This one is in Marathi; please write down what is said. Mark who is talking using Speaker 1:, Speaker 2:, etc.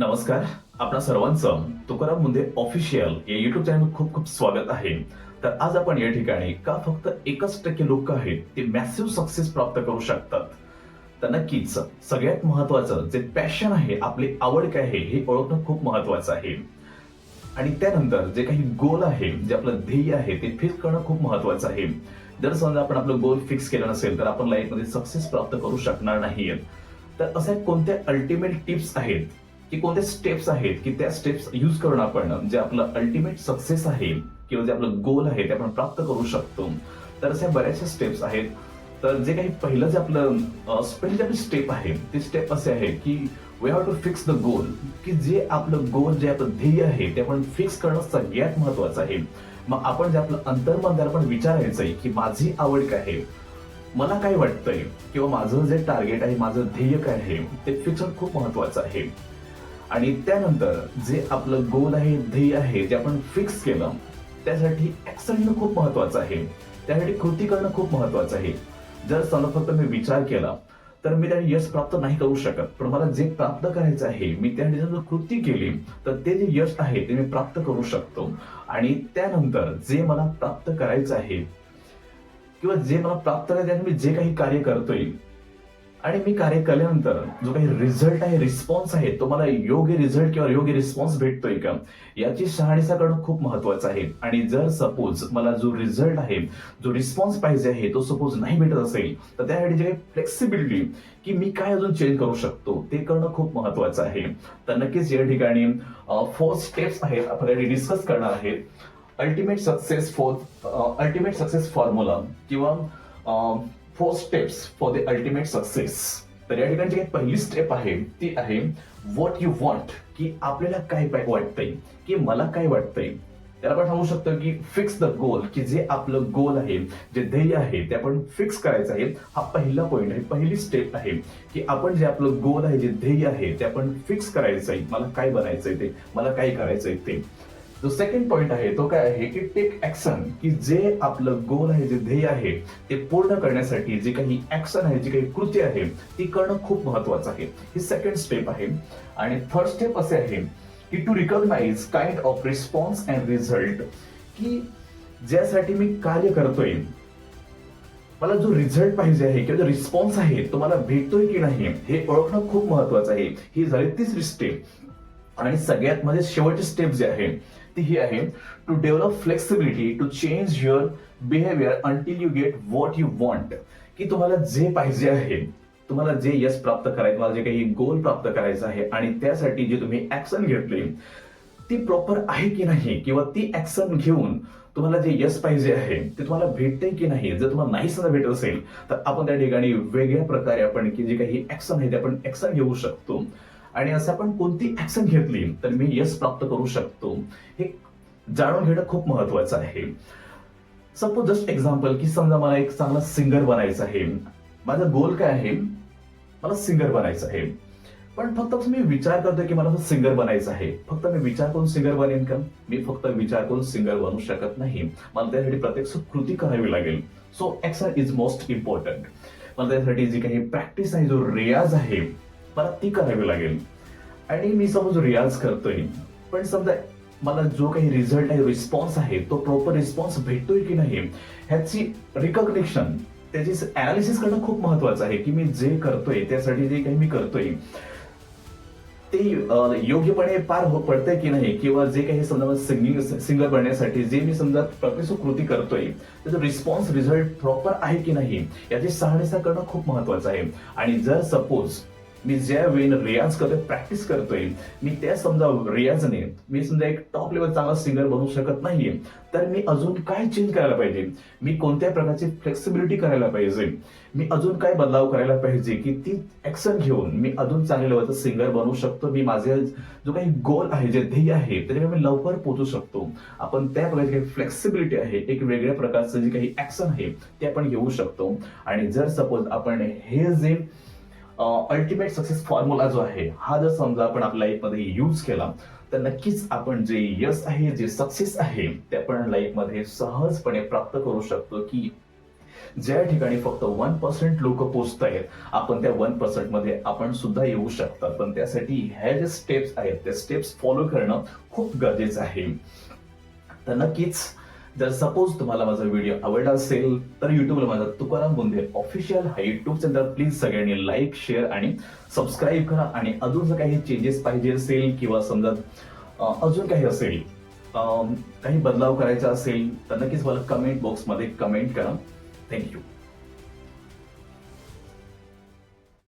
Speaker 1: नमस्कार. आपणा सर्वांचं तुकाराम मुंदे ऑफिशियल या युट्यूब चॅनल खूप खूप स्वागत आहे. तर आज आपण या ठिकाणी का फक्त एकच टक्के लोक आहेत ते मॅसिव्ह सक्सेस प्राप्त करू शकतात? तर नक्कीच सगळ्यात महत्वाचं जे पॅशन आहे आपली आवड काय आहे हे ओळखणं खूप महत्वाचं आहे. आणि त्यानंतर जे काही गोल आहे जे आपलं ध्येय आहे ते फिक्स करणं खूप महत्वाचं आहे. जर समजा आपण आपलं गोल फिक्स केलं नसेल तर आपण लाईफमध्ये सक्सेस प्राप्त करू शकणार नाहीयेत तर अशा कोणत्या अल्टिमेट टिप्स आहेत? की कोणत्या स्टेप्स आहेत की त्या स्टेप्स यूज करून आपण जे आपलं अल्टिमेट सक्सेस आहे किंवा जे आपलं गोल आहे ते आपण प्राप्त करू शकतो. तर अशा बऱ्याचशा स्टेप्स आहेत. तर जे काही पहिलं जे आपलं अं, पहिली आपली स्टेप आहे ती स्टेप असे आहे की we have to fix the goal की जे आपलं गोल जे आपलं ध्येय आहे ते आपण फिक्स करणं सगळ्यात महत्वाचं आहे. मग आपण जे आपलं अंतर्मन आपण विचारायचं आहे की माझी आवड काय आहे? मला काय वाटतंय? किंवा माझं जे टार्गेट आहे माझं ध्येय काय आहे? ते फिक्स खूप महत्वाचं आहे. आणि त्यानंतर जे आपलं गोल आहे ध्येय आहे जे आपण फिक्स केलं त्यासाठी ऍक्शन खूप महत्वाचं आहे. त्यासाठी कृती करणं खूप महत्वाचं आहे. जर समजा फक्त मी विचार केला तर मी त्याने यश प्राप्त नाही करू शकत. पण मला जे प्राप्त करायचं आहे मी त्या जर कृती केली तर ते जे यश आहे ते मी प्राप्त करू शकतो. आणि त्यानंतर जे मला प्राप्त करायचं आहे किंवा जे मला प्राप्त करायचं आहे मी जे काही कार्य करतोय आणि मी कार्य केल्यानंतर जो काही रिझल्ट आहे रिस्पॉन्स आहे तो मला योग्य रिझल्ट किंवा योग्य रिस्पॉन्स भेटतोय का? याची शहाणीचा करणं खूप महत्वाचं आहे. आणि जर सपोज मला जो रिझल्ट आहे जो रिस्पॉन्स पाहिजे आहे तो सपोज नाही भेटत असेल तर त्यासाठी जे काही फ्लेक्सिबिलिटी की मी काय अजून चेंज करू शकतो ते करणं खूप महत्वाचं आहे. तर नक्कीच या ठिकाणी फोर स्टेप्स आहेत आपल्याला डिस्कस करणार आहेत ultimate success four ultimate success formula किंवा four steps for the ultimate success तर या ठिकाणी काही पहिली स्टेप आहे ती आहे व्हॉट यू वॉन्ट की आपल्याला काय वाटतंय की मला काय वाटतंय. त्याला आपण सांगू शकतो की फिक्स द गोल की जे आपलं गोल आहे जे ध्येय आहे ते आपण फिक्स करायचं आहे. हा पहिला पॉईंट आहे पहिली स्टेप आहे की आपण जे आपलं गोल आहे जे ध्येय आहे ते आपण फिक्स करायचं आहे मला काय बनायचंय ते? मला काय करायचंय ते? जो सेकंड पॉइंट आहे तो काय आहे की टेक ऍक्शन की जे आपलं गोल आहे जे ध्येय आहे ते पूर्ण करण्यासाठी जे काही ऍक्शन आहे जी काही कृती आहे ती करणं खूप महत्वाचं आहे. ही सेकंड स्टेप आहे. आणि थर्ड स्टेप असे आहे की to recognise kind of response and result की ज्यासाठी मी कार्य करतोय. मला जो रिझल्ट पाहिजे आहे किंवा जो रिस्पॉन्स आहे तो मला भेटतोय की नाही हे ओळखणं खूप महत्वाचं आहे. ही झाली तिसरी स्टेप आणि सगळ्यात मध्ये शेवटची स्टेप जी आहे ती ही आहे to develop flexibility to change your behaviour until you get what you want की तुम्हाला जे पाहिजे आहे तुम्हाला जे यश प्राप्त करायचं तुम्हाला जे काही गोल प्राप्त करायचं आहे आणि त्यासाठी जे तुम्ही ऍक्शन घेतली ती प्रॉपर आहे की नाही किंवा ती ऍक्शन घेऊन तुम्हाला जे यश पाहिजे आहे ते तुम्हाला भेटते की नाही जर तुम्हाला नाही सुद्धा भेटत असेल तर आपण त्या ठिकाणी वेगळ्या प्रकारे आपण की जे काही ऍक्शन आहे ते आपण ऍक्शन घेऊ शकतो. आणि असं आपण कोणती ऍक्शन घेतली तर मी यश प्राप्त करू शकतो. हे जाणून घेणं खूप महत्वाचं आहे. सपोज जस्ट एक्झाम्पल की समजा मला एक चांगला सिंगर बनायचं आहे. माझा गोल काय आहे? मला सिंगर बनायचं आहे. पण फक्त मी विचार करतोय की मला सिंगर बनायचं आहे. फक्त मी विचार करून सिंगर बनेन का? मी फक्त विचार करून सिंगर बनू शकत नाही. मला त्यासाठी प्रत्यक्ष कृती करावी लागेल. So action is most important मला त्यासाठी जी काही प्रॅक्टिस आहे जो रियाज आहे मला ती करावी लागेल. आणि मी समज रियाज करतोय पण समजा मला जो काही रिझल्ट आहे रिस्पॉन्स आहे तो प्रॉपर रिस्पॉन्स भेटतोय की नाही ह्याची रिकग्निशन त्याची अनालिसिस करणं खूप महत्वाचं आहे की मी जे करतोय त्यासाठी जे काही मी करतोय ते योग्यपणे पार हो पडतंय की नाही किंवा जे काही समजा सिंगिंग सिंगर बनण्यासाठी जे मी समजा प्रकृती कृती करतोय त्याचा रिस्पॉन्स रिझल्ट प्रॉपर आहे की नाही याची शहानिशा करणं खूप महत्वाचं आहे. आणि जर सपोज मी ज्या वेळेने रियाज करतोय प्रॅक्टिस करतोय मी त्या समजा रियाजने मी समजा एक टॉप लेवल चांगला सिंगर बनू शकत नाहीये तर मी अजून काय चेंज करायला पाहिजे? मी कोणत्या प्रकारची फ्लेक्सिबिलिटी करायला पाहिजे? मी अजून काय बदलाव करायला पाहिजे? की ती ऍक्शन घेऊन मी अजून चांगल्या लेवलचा सिंगर बनू शकतो? मी माझे जो काही गोल आहे जे ध्येय आहे त्याच्याकडे मी लवकर पोहोचू शकतो. आपण त्या प्रकारची काही फ्लेक्सिबिलिटी आहे एक वेगळ्या प्रकारचं जे काही ऍक्शन आहे ते आपण घेऊ शकतो. आणि जर सपोज आपण हे जे अल्टिमेट सक्सेस फॉर्म्युला जो आहे हा जर समजा आपण आपल्या लाईफमध्ये यूज केला तर नक्कीच आपण जे यश आहे जे सक्सेस आहे ते आपण लाईफमध्ये सहजपणे प्राप्त करू शकतो की ज्या ठिकाणी फक्त वन पर्सेंट लोक पोचत आहेत आपण त्या वन पर्सेंटमध्ये आपण सुद्धा येऊ शकतात. पण त्यासाठी ह्या ज्या स्टेप्स आहेत त्या स्टेप्स फॉलो करणं खूप गरजेचं आहे. तर नक्कीच जर सपोज तुम्हाला माझा व्हिडिओ आवडला असेल तर युट्यूबला माझा तुकाराम बुंदे ऑफिशियल हा युट्यूब चॅनल प्लीज सगळ्यांनी लाईक शेअर आणि सबस्क्राईब करा. आणि अजून जर काही चेंजेस पाहिजे असेल किंवा समजा अजून काही असेल काही बदलाव करायचा असेल तर नक्कीच मला कमेंट बॉक्समध्ये कमेंट करा. थँक्यू